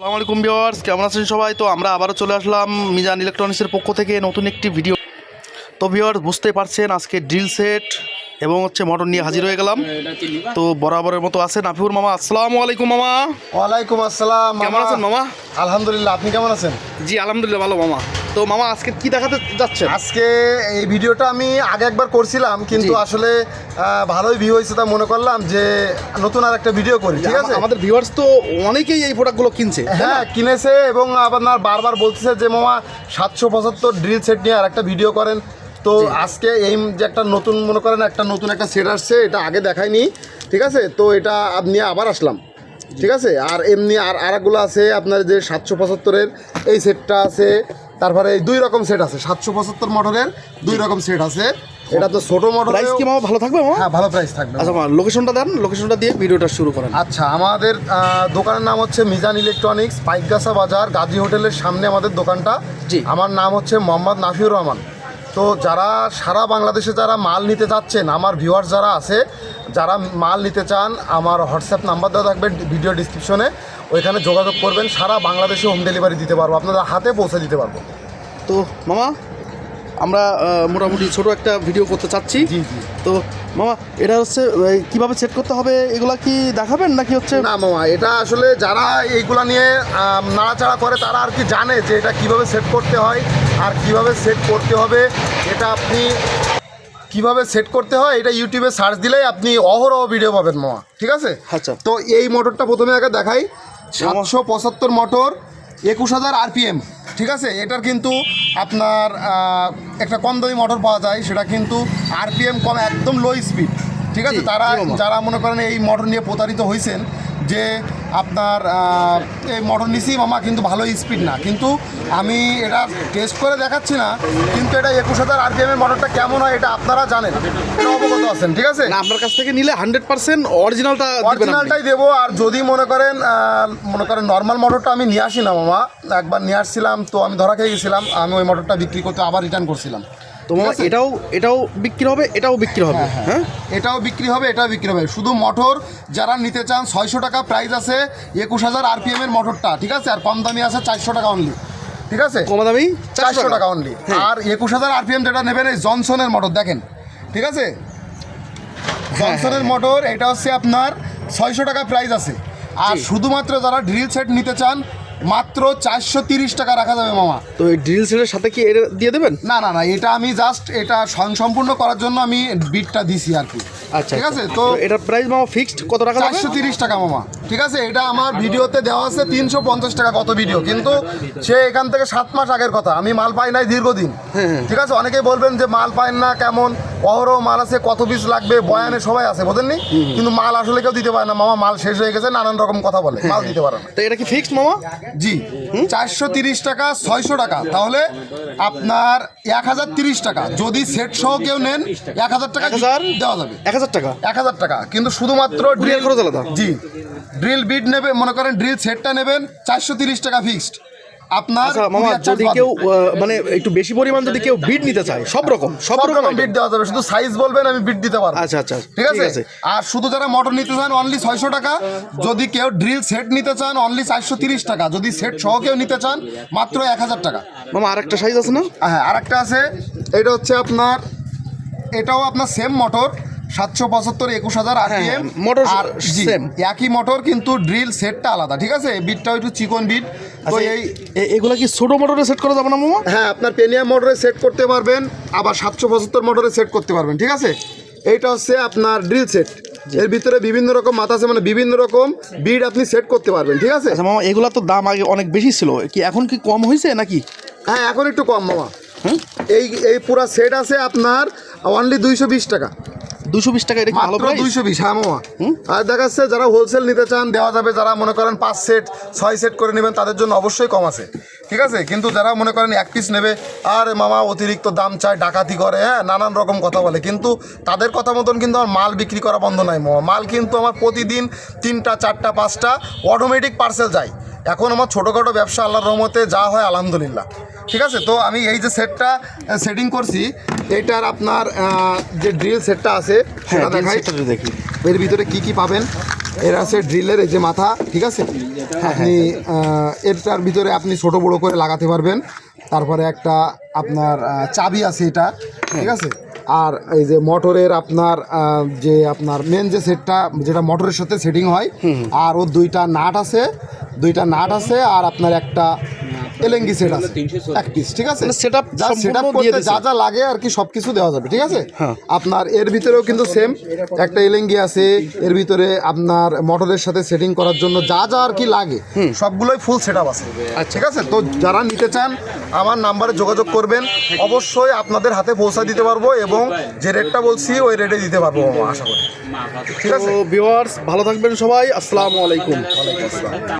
আসসালামু আলাইকুম ভিউয়ার্স কেমন আছেন সবাই? তো আমরা আবারও চলে আসলাম মিজান ইলেকট্রনিক্সের পক্ষ থেকে নতুন একটি ভিডিও। তো ভিওয়ার্স বুঝতে পারছেন আজকে ড্রিল সেট এবং হচ্ছে মোটর নিয়ে হাজির হয়ে গেলাম। তো বরাবরের মতো আছেন আফিউর মামা। আসসালাম আলাইকুম মামা। ওয়ালাইকুম আসসালাম কেমন আছেন মামা? আলহামদুলিল্লাহ আপনি কেমন আছেন? জি আলহামদুলিল্লাহ ভালো মামা। তো মামা আজকে কি দেখাতে যাচ্ছে আজকে এই ভিডিওটা আমি আগে একবার করছিলাম কিন্তু আসলে ভালোই ভিউ হয়েছে তা মনে করলাম যে নতুন আর একটা ভিডিও করি ঠিক আছে? আমাদের ভিউয়ার্স তো অনেকেই এই প্রোডাক্টগুলো কিনছে হ্যাঁ কিনেছে এবং আপনার বারবার বলতেছে যে মামা সাতশো পঁচাত্তর ড্রিল সেট নিয়ে আর একটা ভিডিও করেন। তো আজকে এই যে একটা নতুন মনে করেন একটা নতুন একটা সেট আসছে এটা আগে দেখায়নি ঠিক আছে? তো এটা আপনি আবার আসলাম। ঠিক আছে? আর এমনি আর আরেকগুলো আছে আপনার যে সাতশো পঁচাত্তরের এই সেটটা আছে তারপরে এই দুই রকম সেট আছে সাতশো পঁচাত্তর মোটরের দুই রকম সেট আছে। এটা তো ছোট মোটর প্রাইস কি মামা ভালো থাকবে মামা? হ্যাঁ ভালো প্রাইস থাকবে আচ্ছা মামা। লোকেশনটা দেন লোকেশনটা দিয়ে ভিডিওটা শুরু করেন। আচ্ছা আমাদের দোকানের নাম হচ্ছে মিজান ইলেকট্রনিক্স পাইকগাছা বাজার গাজী হোটেলের সামনে আমাদের দোকানটা। জি। আমার নাম হচ্ছে মোহাম্মদ নাফিউর রহমান। তো যারা সারা বাংলাদেশে যারা মাল নিতে চাচ্ছেন আমার ভিউয়ার্স যারা আছে যারা মাল নিতে চান আমার হোয়াটসঅ্যাপ নাম্বার দেওয়া থাকবে ভিডিও ডিসক্রিপশনে ওইখানে যোগাযোগ করবেন সারা বাংলাদেশে হোম ডেলিভারি দিতে পারব আপনাদের হাতে পৌঁছে দিতে পারব। তো মামা আমরা মোটামুটি ছোট একটা ভিডিও করতে চাচ্ছি। জি জি। তো মামা এটা হচ্ছে কীভাবে সেট করতে হবে এগুলা কি দেখাবেন নাকি হচ্ছে? না মামা এটা আসলে যারা এইগুলা নিয়ে নাড়াচাড়া করে তারা আর কি জানে যে এটা কীভাবে সেট করতে হয়। আর কীভাবে সেট করতে হবে এটা আপনি কীভাবে সেট করতে হয় এটা ইউটিউবে সার্চ দিলেই আপনি অহরহ ভিডিও পাবেন মামা ঠিক আছে? আচ্ছা। তো এই মোটরটা প্রথমে আগে দেখাই। সাতশো পঁচাত্তর মোটর একুশ হাজার আরপিএম ঠিক আছে? এটার কিন্তু আপনার একটা কম দামি মোটর পাওয়া যায় সেটা কিন্তু আরপিএম কম একদম লো স্পিড ঠিক আছে? তারা যারা মনে করেন এই মোটর নিয়ে প্রতারিত হয়েছেন যে আপনার এই মোটর নিছি মামা কিন্তু ভালো স্পিড না। কিন্তু আমি এটা টেস্ট করে দেখাচ্ছি না কিন্তু এটা একুশ হাজার আরপিএমের মোটরটা কেমন হয় এটা আপনারা জানেন। অবগত আছেন ঠিক আছে? আপনার কাছ থেকে নিলে হান্ড্রেড পার্সেন্ট অরিজিনালটা অরিজিনালটাই দেবো আর যদি মনে করেন মনে করেন নর্মাল মোটরটা আমি নিয়ে আসি না মামা একবার নিয়ে আসছিলাম তো আমি ধরা খেয়ে গেছিলাম আমি ওই মোটরটা বিক্রি করতে আবার রিটার্ন করছিলাম। তো মামা ঠিক আছে? এটাও এটাও বিক্রি হবে এটাও বিক্রি হবে হ্যাঁ এটাও বিক্রি হবে এটাও বিক্রি হবে। শুধু মোটর যারা নিতে চান ছয়শো টাকা প্রাইস আছে একুশ হাজার আরপিএম এর মোটরটা ঠিক আছে? আর কম দামি আছে চারশো টাকা অনলি ঠিক আছে? কম দামি? চারশো টাকা অনলি হ্যাঁ। আর একুশ হাজার আরপিএম যেটা নেবেন এই জনসনের মোটর দেখেন ঠিক আছে? হ্যাঁ, জনসনের মোটর এটা হচ্ছে আপনার ছয়শো টাকা প্রাইস আছে। আর শুধুমাত্র যারা ড্রিল সেট নিতে চান মাত্র চারশো তিরিশ টাকা রাখা যাবে মামা। তো এই ড্রিল সেটের সাথে কি এর দিয়ে দেবেন? না না না এটা আমি জাস্ট এটা সম্পূর্ণ করার জন্য আমি বিটটা দিছি আর কি। আচ্ছা ঠিক আছে? তো এটা এটার প্রাইস মামা ফিক্সড কত টাকা চারশো তিরিশ টাকা মামা। ঠিক আছে? এটা আমার ভিডিওতে দেওয়া আছে তিনশো পঞ্চাশ টাকা কত ভিডিও কিন্তু সে এখান থেকে সাত মাস আগের কথা। আমি মাল পাই নাই দীর্ঘদিন। হ্যাঁ। ঠিক আছে? অনেকেই বলবেন যে মাল পায় না কেমন? অহরহ মাল আছে কত পিস লাগবে? বয়ানে সবাই আছে বোঝেননি? কিন্তু মাল আসলে কেউ দিতে পারে না। মামা মাল শেষ হয়ে গেছে নানান রকম কথা বলে। মাল দিতে পারে না। তো এটা কি ফিক্সড মামা? জি। চারশো তিরিশ টাকা ছয়শো টাকা। তাহলে আপনার এক হাজার তিরিশ টাকা। যদি সেট সহ কেউ নেন এক হাজার টাকা? দেওয়া যাবে। এক হাজার টাকা? এক হাজার টাকা। কিন্তু শুধুমাত্র কুরিয়ার খরচ আলাদা? জি। ড্রিল বিট নেবে মনে করেন ড্রিল সেটটা নেবেন চারশো তিরিশ টাকা ফিক্সড আপনার আচ্ছা মামা যদি কেউ মানে একটু বেশি পরিমাণ যদি কেউ বিট নিতে চায় সব রকম সব রকম বিট দেওয়া যাবে শুধু সাইজ বলবেন আমি বিট দিতে পারব। আচ্ছা, আচ্ছা, ঠিক ঠিক আছে? আছে। আর শুধু যারা মোটর নিতে চান অনলি ছয়শো টাকা। যদি কেউ ড্রিল সেট নিতে চান অনলি চারশো তিরিশ টাকা। যদি সেট সহ কেউ নিতে চান মাত্র এক হাজার টাকা। মামা আরেকটা সাইজ আছে না? হ্যাঁ আরেকটা আছে। এটা হচ্ছে আপনার এটাও আপনার সেম মোটর সাতশো পঁচাত্তর একুশ হাজার আরপিএম হ্যাঁ, motor আর জি, একই মোটর কিন্তু ড্রিল সেটটা আলাদা ঠিক আছে? বিটটা একটু চিকন বিট তো আচ্ছা, এই এগুলা কি ছোট মোটরে সেট করা যাবে না মামা? হ্যাঁ আপনার পেনিয়াম মোটরে সেট করতে পারবেন আবার সাতশো পঁচাত্তর মোটরে সেট করতে পারবেন ঠিক আছে? এইটা হচ্ছে আপনার ড্রিল সেট এর ভিতরে বিভিন্ন রকম মাথা আছে মানে বিভিন্ন রকম বিট আপনি সেট করতে পারবেন ঠিক আছে? আচ্ছা মামা এগুলা তো দাম আগে অনেক বেশি ছিল। কি এখন কি কম হয়েছে নাকি? হ্যাঁ এখন একটু কম মামা। এই এই পুরা সেট আছে আপনার অনলি দুইশো বিশ টাকা। দুশো বিশ টাকা এটা কি ভালো প্রাইস দুইশো বিশ হ্যাঁ মামা। আর দেখা যাচ্ছে যারা হোলসেল নিতে চান দেওয়া যাবে যারা মনে করেন পাঁচ সেট ছয় সেট করে নেবেন তাদের জন্য অবশ্যই কম আছে। ঠিক আছে? কিন্তু যারা মনে করেন এক পিস নেবে আর মামা অতিরিক্ত দাম চায় ডাকাতি করে হ্যাঁ নানান রকম কথা বলে। কিন্তু তাদের কথা মতন কিন্তু আমার মাল বিক্রি করা বন্ধ নাই মামা। মাল কিন্তু আমার প্রতিদিন তিনটা চারটা পাঁচটা অটোমেটিক পার্সেল যায়। এখন আমার ছোটোখাটো ব্যবসা আল্লাহর রহমতে যা হয় আলহামদুলিল্লাহ। ঠিক আছে? তো আমি এই যে সেটটা সেটিং করছি এইটার আপনার যে ড্রিল সেটটা আছে হ্যাঁ সেটা দেখাই। দেখি। এর ভিতরে কি কি পাবেন? এর আছে ড্রিলের এই যে মাথা ঠিক আছে? আপনি আহ, এটার ভিতরে আপনি ছোট বড় করে লাগাতে পারবেন। তারপরে একটা আপনার চাবি আছে এটা ঠিক আছে? আর এই যে মোটরের আপনার যে আপনার মেন যে সেটটা যেটা মোটরের সাথে সেটিং হয় আর ওর দুইটা নাট আছে দুইটা নাট আছে আর আপনার একটা এলেঙ্গি সেট আছে। এক পিস ঠিক আছে? মানে setup যা সম্পূর্ণ সেটআপ করতে যা যা লাগে আর কি সব কিছু দেওয়া যাবে ঠিক আছে? হ্যাঁ। আপনার এর ভিতরেও কিন্তু সেম একটা এলেঙ্গি আছে এর ভিতরে আপনার মোটরের সাথে সেটিং করার জন্য যা যা আর কি লাগে সবগুলোই ফুল সেটআপ আছে আচ্ছা। ঠিক আছে? তো যারা নিতে চান আমার নাম্বারে যোগাযোগ করবেন। অবশ্যই আপনাদের হাতে পৌঁছা দিতে পারব এবং যে রেটটা বলছি ওই রেটে দিতে পারব আশা করি। ঠিক আছে? ভিউয়ার্স ভালো থাকবেন সবাই। আসসালামু আলাইকুম।